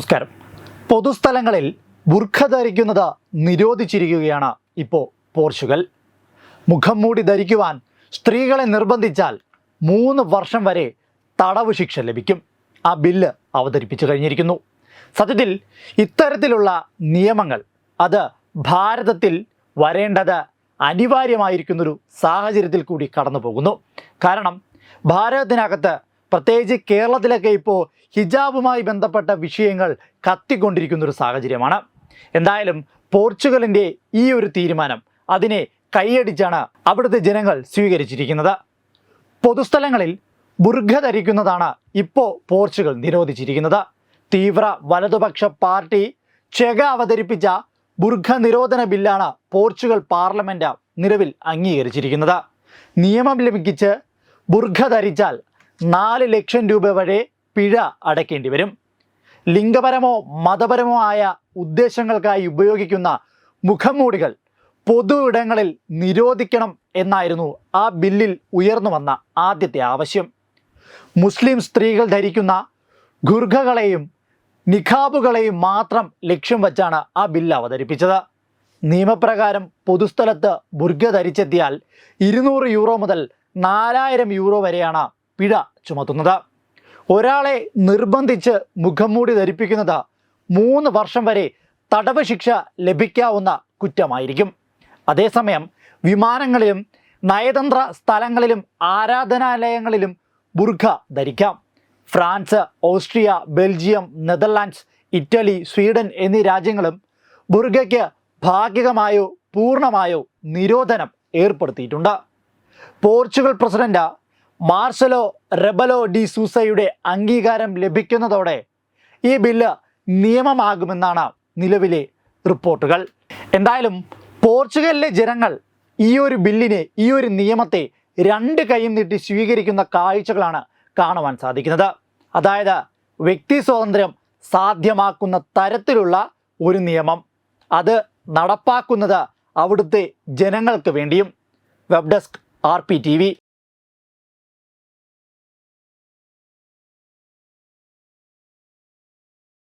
നമസ്കാരം. പൊതുസ്ഥലങ്ങളിൽ ബുർഖ ധരിക്കുന്നത് നിരോധിച്ചിരിക്കുകയാണ് ഇപ്പോൾ പോർച്ചുഗൽ. മുഖം മൂടി ധരിക്കുവാൻ സ്ത്രീകളെ നിർബന്ധിച്ചാൽ മൂന്ന് വർഷം വരെ തടവ് ശിക്ഷ ലഭിക്കും. ആ ബില്ല് അവതരിപ്പിച്ചു കഴിഞ്ഞിരിക്കുന്നു. സത്യത്തിൽ ഇത്തരത്തിലുള്ള നിയമങ്ങൾ അത് ഭാരതത്തിൽ വരേണ്ടത് അനിവാര്യമായിരിക്കുന്നൊരു സാഹചര്യത്തിൽ കൂടി കടന്നു പോകുന്നു കാരണം ഭാരതത്തിനകത്ത് പ്രത്യേകിച്ച് കേരളത്തിലൊക്കെ ഇപ്പോൾ ഹിജാബുമായി ബന്ധപ്പെട്ട വിഷയങ്ങൾ കത്തിക്കൊണ്ടിരിക്കുന്ന ഒരു സാഹചര്യമാണ്. എന്തായാലും പോർച്ചുഗലിന്റെ ഈ ഒരു തീരുമാനം അതിനെ കൈയടിച്ചാണ് അവിടുത്തെ ജനങ്ങൾ സ്വീകരിച്ചിരിക്കുന്നത്. പൊതുസ്ഥലങ്ങളിൽ ബുർഖ ധരിക്കുന്നതാണ് ഇപ്പോൾ പോർച്ചുഗൽ നിരോധിച്ചിരിക്കുന്നത്. തീവ്ര വലതുപക്ഷ പാർട്ടി ചെക അവതരിപ്പിച്ച ബുർഖ നിരോധന ബില്ലാണ് പോർച്ചുഗൽ പാർലമെന്റ് നിലവിൽ അംഗീകരിച്ചിരിക്കുന്നത്. നിയമം ലംഘിച്ച് ബുർഖ ധരിച്ചാൽ നാല് ലക്ഷം രൂപ വരെ പിഴ അടയ്ക്കേണ്ടി വരും. ലിംഗപരമോ മതപരമോ ആയ ഉദ്ദേശങ്ങൾക്കായി ഉപയോഗിക്കുന്ന മുഖംമൂടികൾ പൊതു ഇടങ്ങളിൽ നിരോധിക്കണം എന്നായിരുന്നു ആ ബില്ലിൽ ഉയർന്നു വന്ന ആദ്യത്തെ ആവശ്യം. മുസ്ലിം സ്ത്രീകൾ ധരിക്കുന്ന ഖുർഖകളെയും നിഖാബുകളെയും മാത്രം ലക്ഷ്യം വച്ചാണ് ആ ബില്ല് അവതരിപ്പിച്ചത്. നിയമപ്രകാരം പൊതുസ്ഥലത്ത് ബുർഖ ധരിച്ചെത്തിയാൽ ഇരുന്നൂറ് യൂറോ മുതൽ നാലായിരം യൂറോ വരെയാണ് പിഴ ചുമത്തുന്നത്. ഒരാളെ നിർബന്ധിച്ച് മുഖംമൂടി ധരിപ്പിക്കുന്നത് മൂന്ന് വർഷം വരെ തടവ് ശിക്ഷ ലഭിക്കാവുന്ന കുറ്റമായിരിക്കും. അതേസമയം വിമാനങ്ങളിലും നയതന്ത്ര സ്ഥലങ്ങളിലും ആരാധനാലയങ്ങളിലും ബുർഖ ധരിക്കാം. France Austria Belgium Netherlands Italy Sweden എന്നീ രാജ്യങ്ങളും ബുർഖയ്ക്ക് ഭാഗികമായോ പൂർണമായോ നിരോധനം ഏർപ്പെടുത്തിയിട്ടുണ്ട്. Portugal president Marcelo Rebelo de സൂസയുടെ അംഗീകാരം ലഭിക്കുന്നതോടെ ഈ ബില്ല് നിയമമാകുമെന്നാണ് നിലവിലെ റിപ്പോർട്ടുകൾ. എന്തായാലും പോർച്ചുഗലിലെ ജനങ്ങൾ ഈ ഒരു ബില്ലിനെ ഈ ഒരു നിയമത്തെ രണ്ട് കൈയും നീട്ടി സ്വീകരിക്കുന്ന കാഴ്ചകളാണ് കാണുവാൻ സാധിക്കുന്നത്. അതായത് വ്യക്തി സ്വാതന്ത്ര്യം സാധ്യമാക്കുന്ന തരത്തിലുള്ള ഒരു നിയമം. അത് നടപ്പാക്കുന്നത് അവിടുത്തെ ജനങ്ങൾക്ക് വേണ്ടിയും. Web desk R P T V.